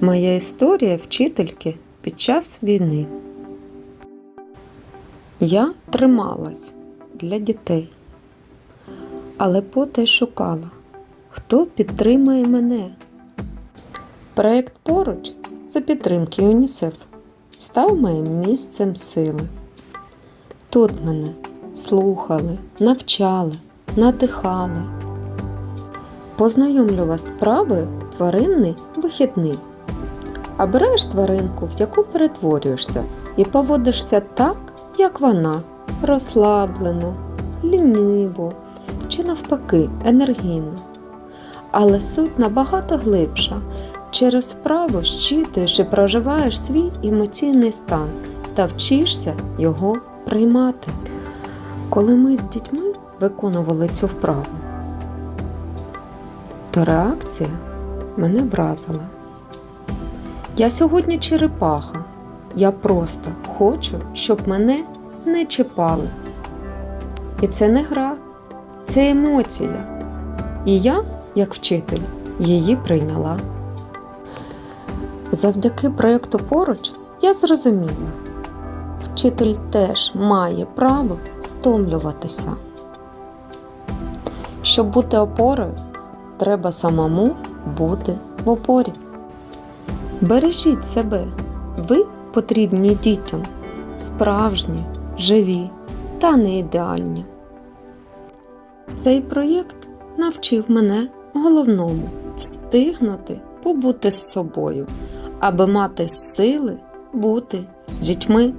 Моя історія вчительки під час війни. Я трималась для дітей, але потай шукала, хто підтримує мене. Проєкт поруч за підтримки ЮНІСЕФ став моїм місцем сили. Тут мене слухали, навчали, надихали. Познайомлю вас з правою тваринний вихідний. Обираєш тваринку, в яку перетворюєшся, і поводишся так, як вона, розслаблено, ліниво чи навпаки енергійно. Але суть набагато глибша. Через вправу щитуєш і проживаєш свій емоційний стан та вчишся його приймати. Коли ми з дітьми виконували цю вправу, то реакція мене вразила. Я сьогодні черепаха. Я просто хочу, щоб мене не чіпали. І це не гра, це емоція. І я, як вчитель, її прийняла. Завдяки проєкту поруч я зрозуміла, вчитель теж має право втомлюватися. Щоб бути опорою, треба самому бути в опорі. Бережіть себе, ви потрібні дітям, справжні, живі та не ідеальні. Цей проєкт навчив мене головному встигнути побути з собою, аби мати сили бути з дітьми